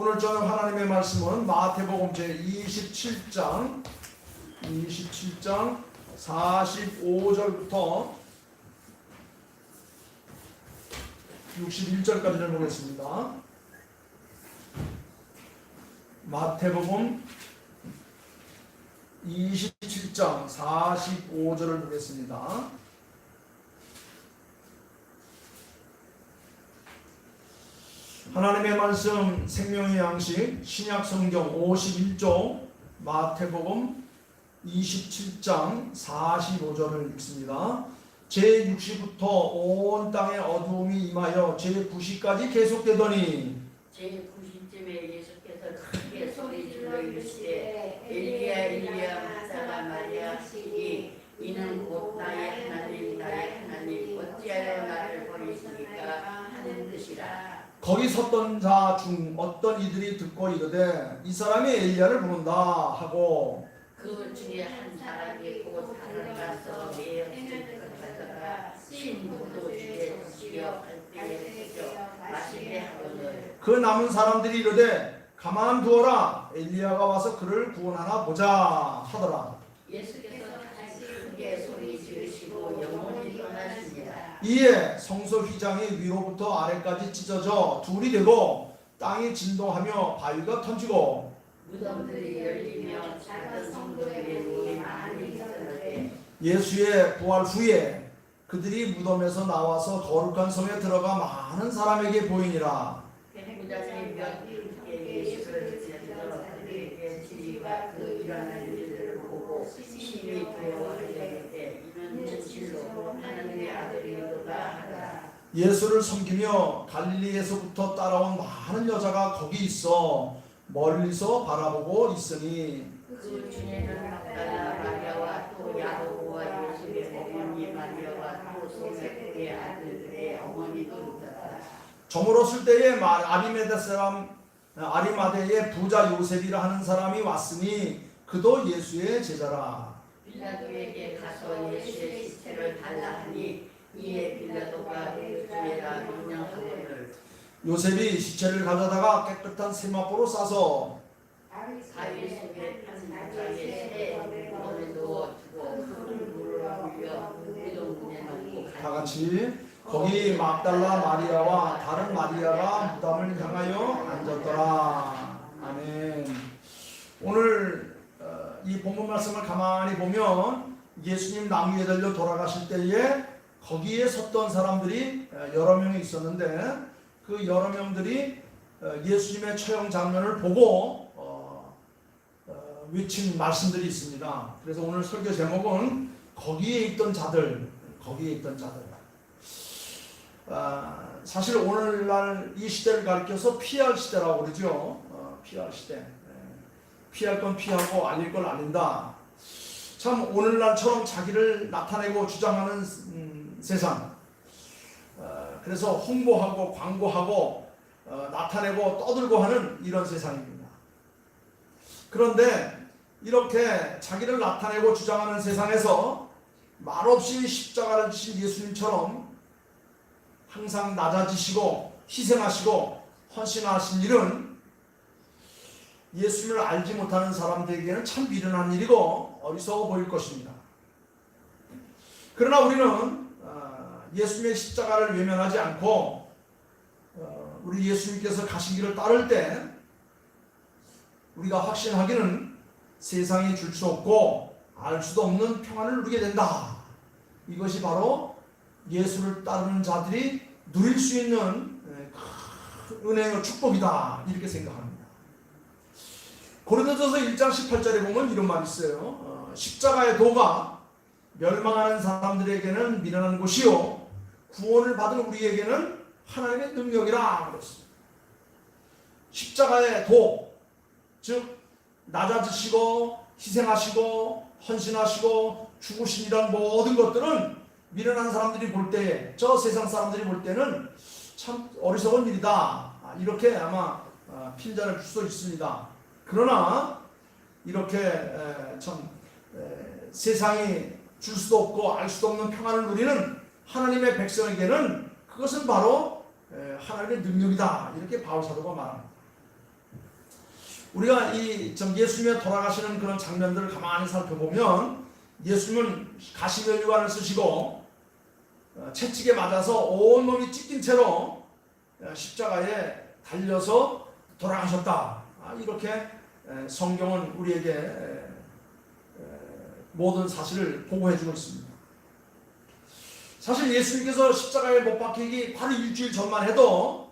오늘 저녁 하나님의 말씀은 마태복음 제 27장 27장 45절부터 61절까지를 보겠습니다. 마태복음 27장 45절을 보겠습니다. 하나님의 말씀 생명의 양식 신약 성경 51조 마태복음 27장 45절을 읽습니다. 제6시부터 온 땅에 어두움이 임하여 제9시까지 계속되더니 제9시쯤에 예수께서 크게 소리 질러 이르시되 엘리야 엘리야 마사가 마리아 시니 이는 곧 나의 하나님 나의 하나님 어찌하여 나를 버리시니까 하는 뜻이라 거기 섰던 자 중 어떤 이들이 듣고 이르되 이 사람이 엘리야를 부른다. 하고 그 중에 한 사람이 곧 달을 가서 내 옆을 가져다가 신부도 주의 주여 할 때에 주여 마시게 하거늘. 그 남은 사람들이 이르되 가만 두어라. 엘리야가 와서 그를 구원하나 보자. 하더라. 예수께서 다시 크게 소리 지르시고 영원히 떠나십니다 이에 성소 휘장이 위로부터 아래까지 찢어져 둘이 되고 땅이 진동하며 바위가 터지고 무덤들이 열리며 작은 성도들의 몸이 많이 있었는데 예수의 부활 후에 그들이 무덤에서 나와서 거룩한 성에 들어가 많은 사람에게 보이니라. 그 일어나는 일들을 보고 심히 두려워하려는데 이는 진실로 하나님의 아들이로다 하더라 예수를 섬기며 갈릴리에서부터 따라온 많은 여자가 거기 있어 멀리서 바라보고 있으니 그 중에는 저물었을 때에 마- 아리메데 사람 아리마데의 부자 요셉이라 하는 사람이 왔으니 그도 예수의 제자라. 빌라도에게 가서 예수의 시체를 달라 하니 이에 빌라도가 그 중에라 명령하거늘 요셉이 시체를 가져다가 깨끗한 세마포로 싸서 속에 물을 넣고 다 같이 거기 막달라 마리아와 다른 마리아가 무덤을 향하여 앉았더라. 아멘. 오늘 어, 이 본문 말씀을 가만히 보면 예수님 나무에 달려 돌아가실 때에 거기에 섰던 사람들이 어, 여러 명이 있었는데 그 여러 명들이 어, 예수님의 처형 장면을 보고 어, 어, 외친 말씀들이 있습니다. 그래서 오늘 설교 제목은 거기에 있던 자들, 거기에 있던 자들. 아, 사실 오늘날 이 시대를 가리켜서 피할 시대라고 그러죠. 어, 피할 시대. 예. 피할 건 피하고 알릴 건 알린다. 참 오늘날처럼 자기를 나타내고 주장하는 음, 세상. 어, 그래서 홍보하고 광고하고 어, 나타내고 떠들고 하는 이런 세상입니다. 그런데 이렇게 자기를 나타내고 주장하는 세상에서 말없이 십자가를 지신 예수님처럼 항상 낮아지시고 희생하시고 헌신하신 일은 예수님을 알지 못하는 사람들에게는 참 미련한 일이고 어리석어 보일 것입니다. 그러나 우리는 어, 예수님의 십자가를 외면하지 않고 어, 우리 예수님께서 가신 길을 따를 때 우리가 확신하기는 세상이 줄 수 없고 알 수도 없는 평안을 누리게 된다. 이것이 바로 예수를 따르는 자들이 누릴 수 있는 예, 큰 은혜와 축복이다. 이렇게 생각합니다. 고린도전서 1장 18절에 보면 이런 말이 있어요. 어, 십자가의 도가 멸망하는 사람들에게는 미련한 곳이요 구원을 받은 우리에게는 하나님의 능력이라 그랬습니다. 십자가의 도, 즉 낮아지시고 희생하시고 헌신하시고 죽으신 이런 모든 것들은 미련한 사람들이 볼 때, 저 세상 사람들이 볼 때는 참 어리석은 일이다. 아, 이렇게 아마 아, 핀잔을 줄수 있습니다. 그러나 이렇게 에, 참 에, 세상이 줄 수도 없고 알 수도 없는 평안을 누리는 하나님의 백성에게는 그것은 바로 에, 하나님의 능력이다. 이렇게 바울 사도가 말합니다. 우리가 이좀 예수님의 돌아가시는 그런 장면들을 가만히 살펴보면 예수님은 가시면류관을 쓰시고 어, 채찍에 맞아서 온 몸이 찢긴 채로 어, 십자가에 달려서 돌아가셨다. 아, 이렇게 에, 성경은 우리에게 모든 사실을 보고해주고 있습니다. 사실 예수님께서 십자가에 못 박히기 바로 일주일 전만 해도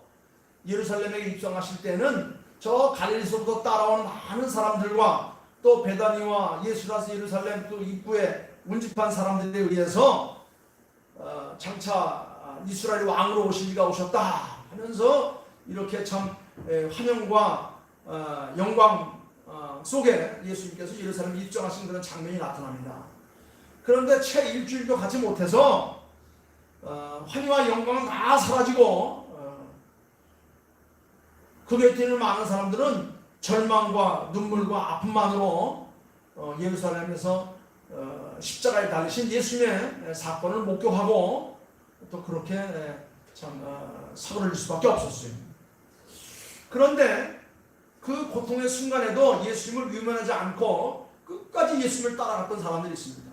예루살렘에 입성하실 때는 저 갈릴리서부터 따라온 많은 사람들과 또 베다니와 예수라스 예루살렘 그 입구에 운집한 사람들에 의해서 어, 장차 아, 이스라엘 왕으로 오실 이가 오셨다 하면서 이렇게 참 에, 환영과 어, 영광 어, 속에 예수님께서 예루살렘에 입성하신 그런 장면이 나타납니다. 그런데 채 일주일도 가지 못해서 어, 환희와 영광은 다 사라지고 어, 그 곁에 있는 많은 사람들은 절망과 눈물과 아픔만으로 어, 예루살렘에서 어, 십자가에 달리신 예수님의 사건을 목격하고 또 그렇게 에, 참 어, 사고를 낼 수밖에 없었어요. 그런데 그 고통의 순간에도 예수님을 위면하지 않고 끝까지 예수님을 따라갔던 사람들이 있습니다.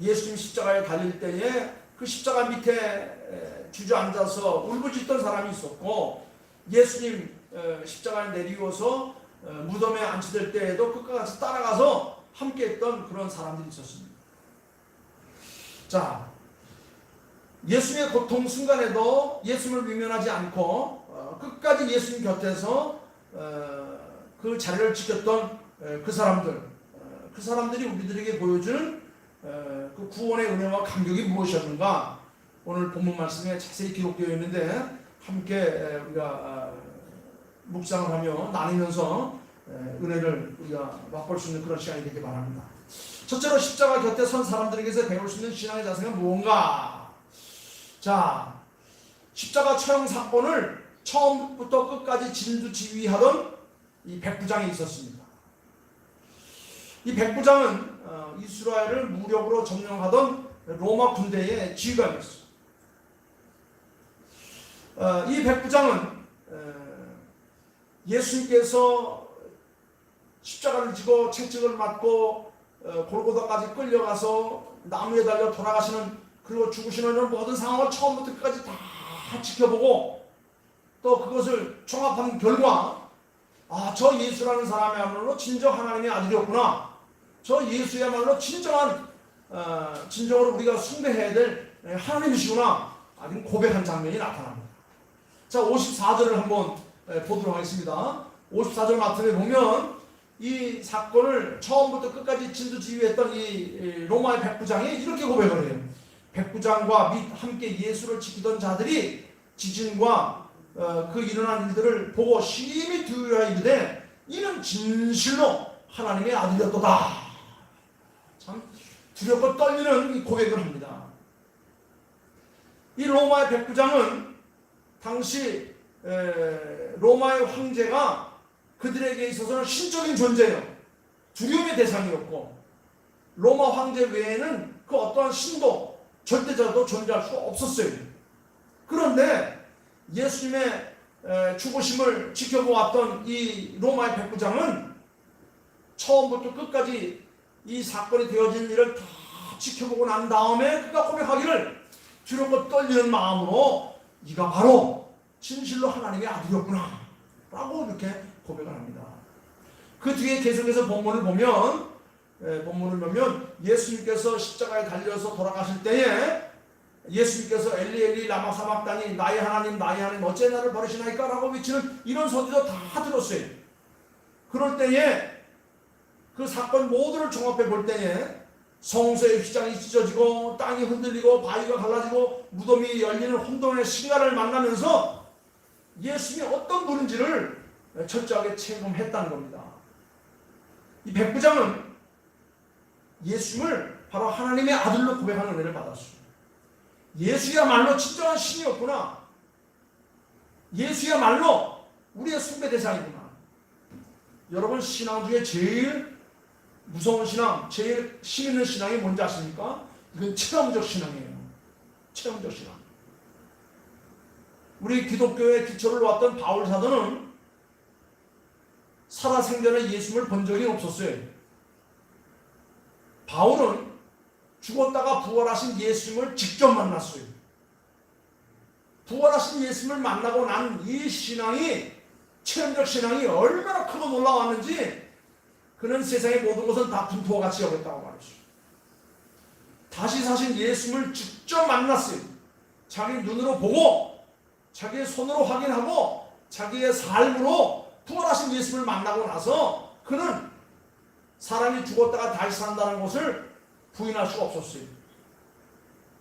예수님 십자가에 달릴 때에 그 십자가 밑에 에, 주저앉아서 울부짖던 사람이 있었고 예수님 어, 십자가에 내리워서 어, 무덤에 안치될 때에도 끝까지 따라가서 함께했던 그런 사람들이 있었습니다. 자, 예수님의 고통 순간에도 예수님을 위면하지 않고 어, 끝까지 예수님 곁에서 어, 그 자리를 지켰던 어, 그 사람들, 어, 그 사람들이 우리들에게 보여주는 어, 그 구원의 은혜와 감격이 무엇이었는가 오늘 본문 말씀에 자세히 기록되어 있는데 함께 에, 우리가 어, 묵상을 하며 나누면서 에, 은혜를 우리가 맛볼 수 있는 그런 시간이 되길 바랍니다. 첫째로 십자가 곁에 선 사람들에게서 배울 수 있는 신앙의 자세가 무언가? 자, 십자가 처형 사건을 처음부터 끝까지 진두지휘하던 이 백부장이 있었습니다. 이 백부장은 어, 이스라엘을 무력으로 점령하던 로마 군대의 지휘관이었어요. 어, 이 백부장은 어, 예수님께서 십자가를 지고 채찍을 맞고 어, 골고다까지 끌려가서 나무에 달려 돌아가시는 그리고 죽으시는 모든 상황을 처음부터 끝까지 다 지켜보고 또 그것을 종합한 결과 아 저 예수라는 사람이야말로 진정 하나님의 아들이었구나 저 예수야말로 진정한 어, 진정으로 우리가 숭배해야 될 하나님이시구나 아주 고백한 장면이 나타납니다. 자 54절을 한번 에, 보도록 하겠습니다. 54절 마트에 보면 이 사건을 처음부터 끝까지 진두지휘했던 이, 이 로마의 백부장이 이렇게 고백을 해요. 백부장과 및 함께 예수를 지키던 자들이 지진과 어, 그 일어난 일들을 보고 심히 두려워 이르되 이는 진실로 하나님의 아들이었도다. 참 두렵고 떨리는 이 고백을 합니다. 이 로마의 백부장은 당시 에, 로마의 황제가 그들에게 있어서는 신적인 존재예요. 두려움의 대상이었고 로마 황제 외에는 그 어떠한 신도 절대자도 존재할 수 없었어요. 그런데 예수님의 에, 죽으심을 지켜보았던 이 로마의 백부장은 처음부터 끝까지 이 사건이 되어진 일을 다 지켜보고 난 다음에 그가 고백하기를 두렵고 떨리는 마음으로 네가 바로 진실로 하나님의 아들이었구나 라고 이렇게 고백을 합니다. 그 뒤에 계속해서 본문을 보면 예, 본문을 보면 예수님께서 십자가에 달려서 돌아가실 때에 예수님께서 엘리 엘리 라마 사막다니 나의 하나님 나의 하나님 어째 나를 버리시나이까 라고 외치는 이런 소리도 다 들었어요. 그럴 때에 그 사건 모두를 종합해 볼 때에 성소의 휘장이 찢어지고 땅이 흔들리고 바위가 갈라지고 무덤이 열리는 혼돈의 시간을 만나면서 예수님이 어떤 분인지를 철저하게 체험했다는 겁니다. 이 백부장은 예수님을 바로 하나님의 아들로 고백하는 은혜를 받았어요. 예수야말로 진정한 신이었구나. 예수야말로 우리의 숭배 대상이구나. 여러분 신앙 중에 제일 무서운 신앙, 제일 힘 있는 신앙이 뭔지 아십니까? 이건 체험적 신앙이에요. 체험적 신앙. 우리 기독교의 기초를 놓았던 바울 사도는 살아생전에 예수님을 본 적이 없었어요. 바울은 죽었다가 부활하신 예수님을 직접 만났어요. 부활하신 예수님을 만나고 난 이 신앙이 체험적 신앙이 얼마나 크고 놀라웠는지 그는 세상의 모든 것은 다 분토와 같이 여겼다고 말했어요. 다시 사신 예수님을 직접 만났어요. 자기 눈으로 보고 자기의 손으로 확인하고 자기의 삶으로 부활하신 예수님을 만나고 나서 그는 사람이 죽었다가 다시 산다는 것을 부인할 수가 없었어요.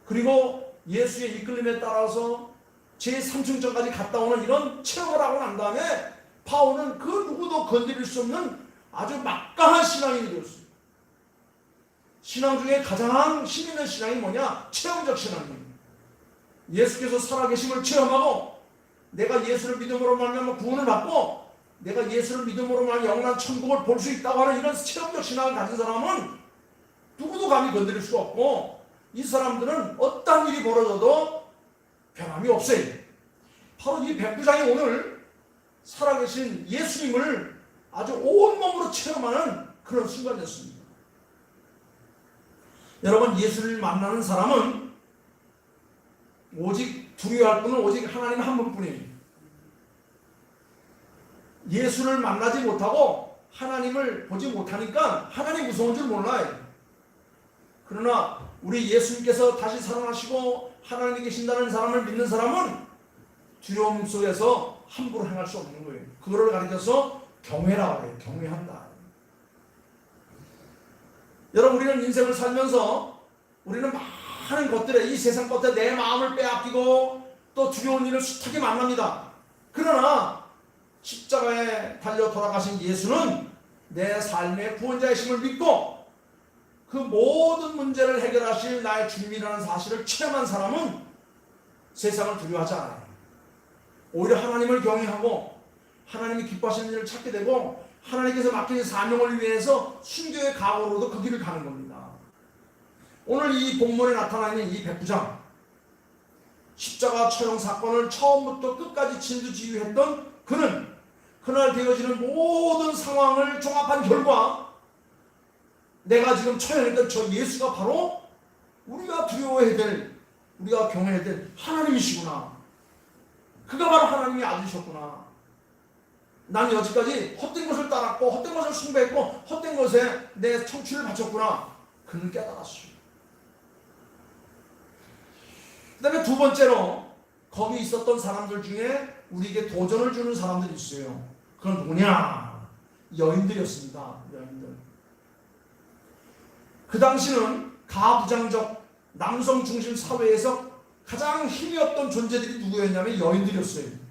그리고 예수의 이끌림에 따라서 제3층전까지 갔다 오는 이런 체험을 하고 난 다음에 바울은 그 누구도 건드릴 수 없는 아주 막강한 신앙인이 되었어요. 신앙 중에 가장 힘 있는 신앙이 뭐냐? 체험적 신앙이에요. 예수께서 살아계심을 체험하고 내가 예수를 믿음으로 말하면 구원을 받고 내가 예수를 믿음으로 말하면 영원한 천국을 볼 수 있다고 하는 이런 체험적 신앙을 가진 사람은 누구도 감히 건드릴 수가 없고 이 사람들은 어떠한 일이 벌어져도 변함이 없어요. 바로 이 백부장이 오늘 살아계신 예수님을 아주 온몸으로 체험하는 그런 순간이었습니다. 여러분 예수를 만나는 사람은 오직 두려워할 분은 오직 하나님 한 분뿐이에요. 예수를 만나지 못하고 하나님을 보지 못하니까 하나님 무서운 줄 몰라요. 그러나 우리 예수님께서 다시 살아나시고 하나님이 계신다는 사람을 믿는 사람은 두려움 속에서 함부로 행할 수 없는 거예요. 그거를 가리켜서 경외라고 해요. 경외한다. 여러분 우리는 인생을 살면서 우리는 많은 것들에 이 세상 것들에 내 마음을 빼앗기고 또 두려운 일을 숱하게 만납니다. 그러나 십자가에 달려 돌아가신 예수는 내 삶의 구원자이심을 믿고 그 모든 문제를 해결하실 나의 주님이라는 사실을 체험한 사람은 세상을 두려워하지 않아요. 오히려 하나님을 경외하고 하나님이 기뻐하시는 일을 찾게 되고 하나님께서 맡긴 사명을 위해서 순교의 각오로도 그 길을 가는 겁니다. 오늘 이 본문에 나타나 있는 이 백부장 십자가 처형 사건을 처음부터 끝까지 진두지휘했던 그는 그날 되어지는 모든 상황을 종합한 결과 내가 지금 처형했던 저 예수가 바로 우리가 두려워해야 될 우리가 경외해야 될 하나님이시구나. 그가 바로 하나님의 아들이셨구나. 난 여지까지 헛된 것을 따랐고 헛된 것을 숭배했고 헛된 것에 내 청취를 바쳤구나. 그는 깨달았어요. 그 다음에 두 번째로 거기 있었던 사람들 중에 우리에게 도전을 주는 사람들이 있어요. 그건 누구냐? 여인들이었습니다. 여인들. 그 당시는 가부장적 남성 중심 사회에서 가장 힘이 없던 존재들이 누구였냐면 여인들이었어요.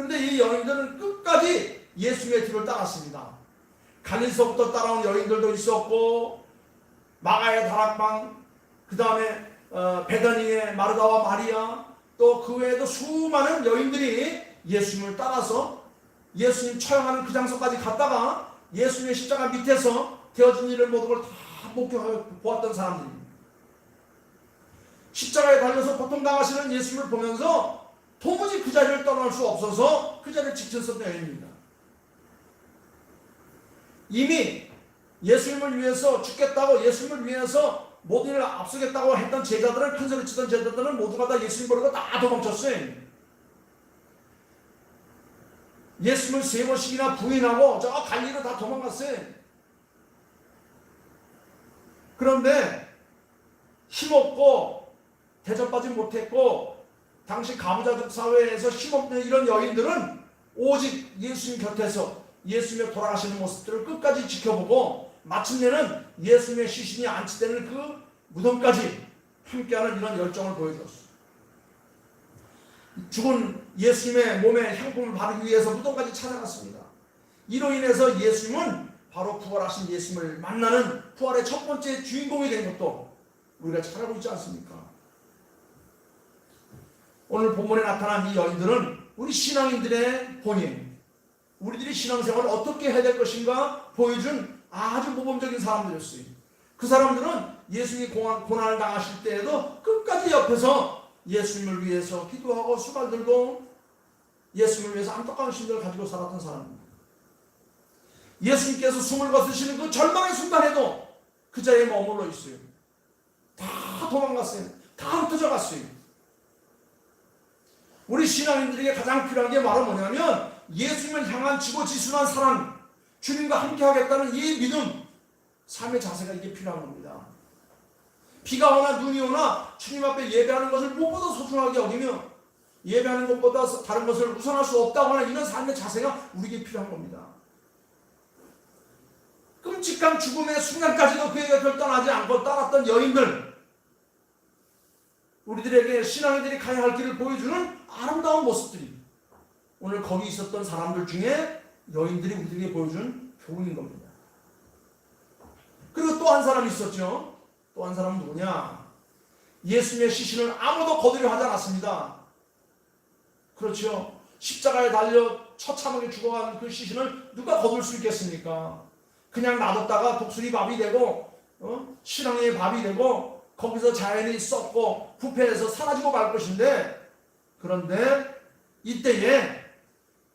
그런데 이 여인들은 끝까지 예수의 뒤를 따랐습니다. 갈릴서부터 따라온 여인들도 있었고 마가의 다락방, 그 다음에 어, 베다니의 마르다와 마리아, 또 그 외에도 수많은 여인들이 예수님을 따라서 예수님 처형하는 그 장소까지 갔다가 예수님의 십자가 밑에서 되어진 일을 모든 걸 다 목격하고 보았던 사람들입니다. 십자가에 달려서 고통당하시는 예수님을 보면서 도무지 그 자리를 떠날 수 없어서 그 자리를 지켰었던 여인입니다. 이미 예수님을 위해서 죽겠다고 예수님을 위해서 모든 일을 앞서겠다고 했던 제자들은 큰 소리 치던 제자들은 모두가 다 예수님 버리고 다 도망쳤어요. 예수님을 세 번씩이나 부인하고 저 갈리로 다 도망갔어요. 그런데 힘없고 대접받지 못했고 당시 가부자적 사회에서 힘없는 이런 여인들은 오직 예수님 곁에서 예수님의 돌아가시는 모습들을 끝까지 지켜보고 마침내는 예수님의 시신이 안치되는 그 무덤까지 함께하는 이런 열정을 보여줬어요. 죽은 예수님의 몸에 향품을 바르기 위해서 무덤까지 찾아갔습니다. 이로 인해서 예수님은 바로 부활하신 예수님을 만나는 부활의 첫 번째 주인공이 된 것도 우리가 잘 알고 있지 않습니까? 오늘 본문에 나타난 이 여인들은 우리 신앙인들의 본인, 우리들이 신앙생활을 어떻게 해야 될 것인가 보여준 아주 모범적인 사람들이었어요. 그 사람들은 예수님이 고난, 고난을 당하실 때에도 끝까지 옆에서 예수님을 위해서 기도하고 수발 들고 예수님을 위해서 안타까운 심정을 가지고 살았던 사람입니다. 예수님께서 숨을 거두시는 그 절망의 순간에도 그 자리에 머물러 있어요. 다 도망갔어요. 다 흩어져 갔어요. 우리 신앙인들에게 가장 필요한 게 바로 뭐냐면 예수님을 향한 지고 지순한 사랑, 주님과 함께 하겠다는 이 믿음, 삶의 자세가 이게 필요한 겁니다. 비가 오나 눈이 오나 주님 앞에 예배하는 것을 무엇보다 소중하게 여기며 예배하는 것보다 다른 것을 우선할 수 없다고 하는 이런 삶의 자세가 우리에게 필요한 겁니다. 끔찍한 죽음의 순간까지도 곁을 떠나지 않고 따랐던 여인들 우리들에게 신앙인들이 가야 할 길을 보여주는 아름다운 모습들이 오늘 거기 있었던 사람들 중에 여인들이 우리들에게 보여준 교훈인 겁니다. 그리고 또 한 사람이 있었죠. 또 한 사람은 누구냐? 예수님의 시신을 아무도 거두려 하지 않았습니다. 그렇죠. 십자가에 달려 처참하게 죽어간 그 시신을 누가 거둘 수 있겠습니까? 그냥 놔뒀다가 독수리 밥이 되고 어? 신앙의 밥이 되고 거기서 자연이 썩고 부패해서 사라지고 말 것인데 그런데 이때에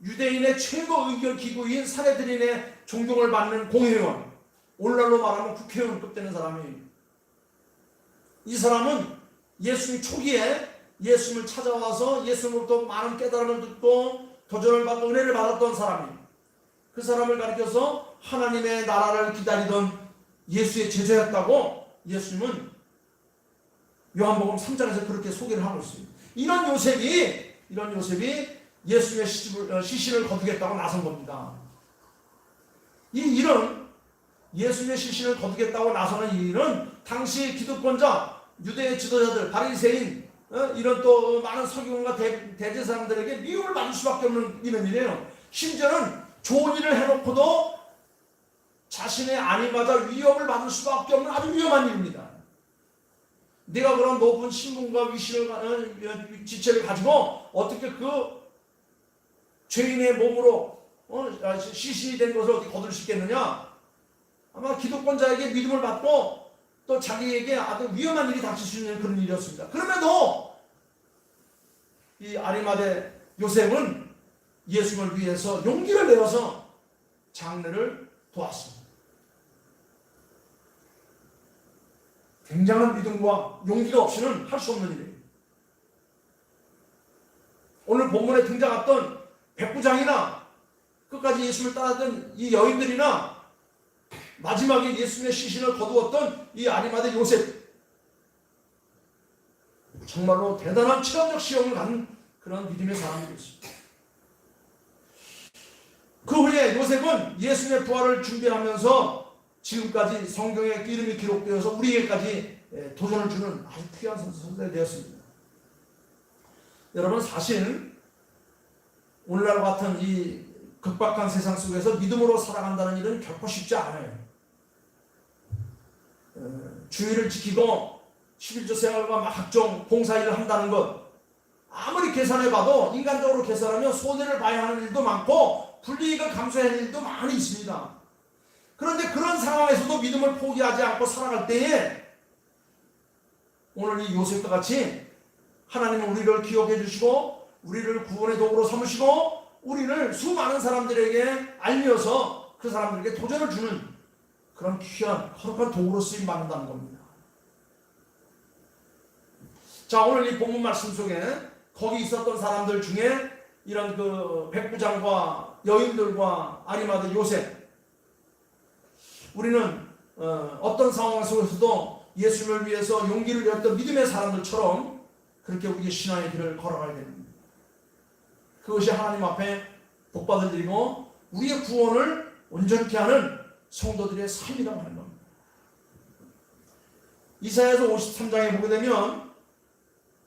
유대인의 최고 의결 기구인 사내들인의 존경을 받는 공회원 오늘날로 말하면 국회의원급 되는 사람이 이 사람은 예수님 초기에 예수님을 찾아와서 예수님으로부터 많은 깨달음을 듣고 도전을 받고 은혜를 받았던 사람이 그 사람을 가리켜서 하나님의 나라를 기다리던 예수의 제자였다고 예수님은 요한복음 3장에서 그렇게 소개를 하고 있습니다. 이런 요셉이 이런 요셉이 예수의 시집을, 어, 시신을 거두겠다고 나선 겁니다. 이 일은 예수의 시신을 거두겠다고 나서는 이 일은 당시 기득권자 유대 지도자들 바리새인 어, 이런 또 많은 서기관과 대, 대제사장들에게 미움을 받을 수밖에 없는 이런 일이에요. 심지어는 좋은 일을 해놓고도 자신의 아니마다 위협을 받을 수밖에 없는 아주 위험한 일입니다. 내가 그런 높은 신분과 위신을 어, 지체를 가지고 어떻게 그 죄인의 몸으로 어, 아, 시신이 된 것을 어떻게 거둘 수 있겠느냐? 아마 기독권자에게 믿음을 받고 또 자기에게 아주 위험한 일이 닥칠 수 있는 그런 일이었습니다. 그럼에도 이 아리마대 요셉은 예수님을 위해서 용기를 내어서 장례를 도왔습니다. 굉장한 믿음과 용기가 없이는 할 수 없는 일이에요. 오늘 본문에 등장했던 백부장이나 끝까지 예수님을 따랐던 이 여인들이나 마지막에 예수님의 시신을 거두었던 이 아리마대 요셉 정말로 대단한 체험적 시험을 갖는 그런 믿음의 사람이었습니다. 그 후에 요셉은 예수님의 부활을 준비하면서 지금까지 성경에 이름이 기록되어서 우리에게까지 예, 도전을 주는 아주 귀한 선수가 되었습니다. 여러분 사실 오늘날 같은 이 극박한 세상 속에서 믿음으로 살아간다는 일은 결코 쉽지 않아요. 어, 주의를 지키고 11조 생활과 막 각종 봉사일을 한다는 것 아무리 계산해봐도 인간적으로 계산하면 손해를 봐야 하는 일도 많고 불이익을 감수해야 하는 일도 많이 있습니다. 그런데 그런 상황에서도 믿음을 포기하지 않고 살아갈 때에 오늘 이 요셉과 같이 하나님은 우리를 기억해 주시고 우리를 구원의 도구로 삼으시고 우리를 수많은 사람들에게 알려서 그 사람들에게 도전을 주는 그런 귀한 거룩한 도구로 쓰임 받는다는 겁니다. 자 오늘 이 본문 말씀 속에 거기 있었던 사람들 중에 이런 그 백부장과 여인들과 아리마드 요셉 우리는 어, 떤 상황 속에서도 예수님을 위해서 용기를 내었던 믿음의 사람들처럼 그렇게 우리의 신앙의 길을 걸어가야 됩니다. 그것이 하나님 앞에 복받을 일이고 우리의 구원을 온전케 하는 성도들의 삶이라고 하는 겁니다. 이사야서 53장에 보게 되면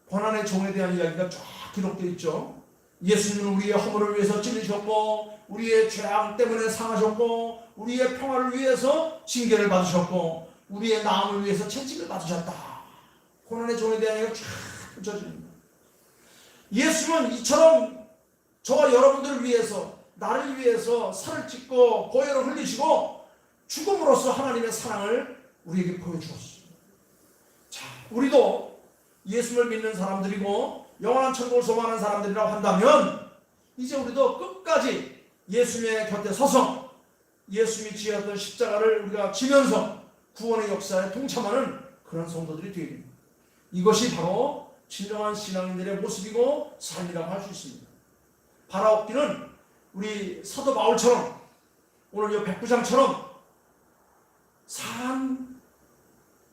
고난의 종에 대한 이야기가 쫙 기록되어 있죠. 예수님은 우리의 허물을 위해서 찔리셨고 우리의 죄악 때문에 상하셨고 우리의 평화를 위해서 징계를 받으셨고 우리의 나음을 위해서 채찍을 받으셨다. 고난의 종에 대한 이야기가 쫙 펼쳐집니다. 예수는 이처럼 저와 여러분들을 위해서 나를 위해서 살을 찢고 고혈을 흘리시고 죽음으로써 하나님의 사랑을 우리에게 보여주었습니다. 자, 우리도 예수를 믿는 사람들이고 영원한 천국을 소망하는 사람들이라고 한다면 이제 우리도 끝까지 예수님의 곁에 서서 예수님이 지었던 십자가를 우리가 지면서 구원의 역사에 동참하는 그런 성도들이 되야 됩니다. 이것이 바로 진정한 신앙인들의 모습이고 삶이라고 할 수 있습니다. 바라옵기는 우리 사도 바울처럼 오늘 이 백부장처럼 산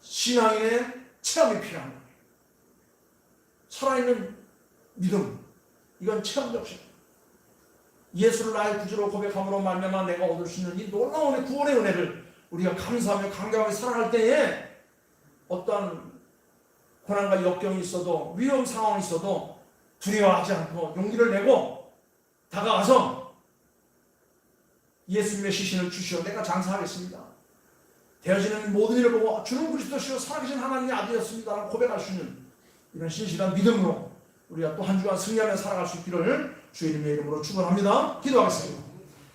신앙인의 체험이 거예요. 살아있는 믿음 이건 체험적 신 예수를 나의 구주로 고백함으로 말미암아 내가 얻을 수 있는 이 놀라운 구원의 은혜를 우리가 감사하며 강경하게 살아갈 때에 어떠한 고난과 역경이 있어도 위험 상황이 있어도 두려워하지 않고 용기를 내고 다가가서 예수님의 시신을 주시어 내가 장사하겠습니다. 되어지는 모든 일을 보고 주는 그리스도시요 살아계신 하나님의 아들이었습니다라고 고백할 수 있는 이런 신실한 믿음으로 우리가 또 한 주간 승리 하며 살아갈 수 있기를 주님의 이름으로 축원합니다. 기도하겠습니다.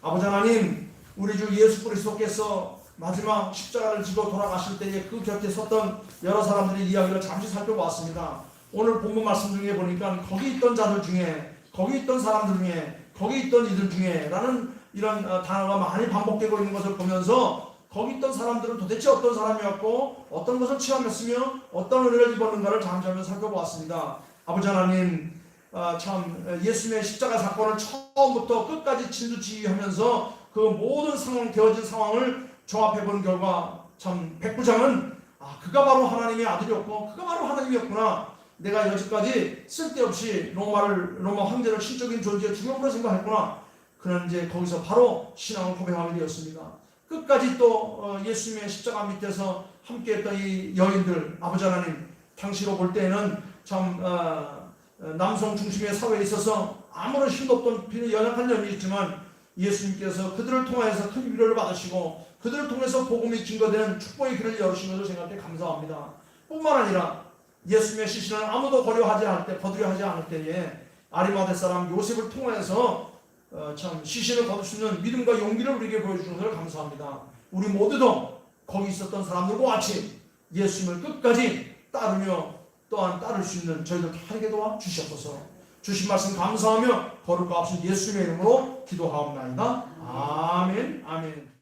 아버지 하나님, 우리 주 예수 그리스도께서 마지막 십자가를 지고 돌아가실 때에 그 곁에 섰던 여러 사람들의 이야기를 잠시 살펴보았습니다. 오늘 본문 말씀 중에 보니까 거기 있던 자들 중에 거기 있던 사람들 중에 거기 있던 이들 중에 라는 이런 어, 단어가 많이 반복되고 있는 것을 보면서 거기 있던 사람들은 도대체 어떤 사람이었고 어떤 것을 체험했으며 어떤 은혜를 입었는가를 잠시하며 살펴보았습니다. 아버지 하나님 아, 참 예수님의 십자가 사건을 처음부터 끝까지 진두지휘하면서 그 모든 상황 되어진 상황을 종합해 본 결과 참 백부장은 아 그가 바로 하나님의 아들이었고 그가 바로 하나님이었구나. 내가 여지까지 쓸데없이 로마를 로마 황제를 신적인 존재의 중용으로 생각했구나. 그는 이제 거기서 바로 신앙을 고백하게 되었습니다 끝까지 또 어, 예수님의 십자가 밑에서 함께했던 이 여인들 아버지 하나님 당시로 볼 때에는 참 어, 어, 남성 중심의 사회에 있어서 아무런 힘도 없던 연약한 있지만 예수님께서 그들을 통하여서 큰 위로를 받으시고 그들을 통해서 복음이 증거되는 축복의 길을 열으신 것을 생각해 감사합니다. 뿐만 아니라 예수님의 시신을 아무도 거려하지 않을 때, 거두려 하지 않을 때에 아리마대 사람 요셉을 통하여서 어, 참 시신을 거둘 수 있는 믿음과 용기를 우리에게 보여주는 것을 감사합니다. 우리 모두도 거기 있었던 사람들과 같이 예수님을 끝까지 따르며 또한 따를 수 있는 저희들 다에게 도와 주시옵소서. 주신 말씀 감사하며 거룩과 없인 예수님의 이름으로 기도하옵나이다. 아멘. 아멘.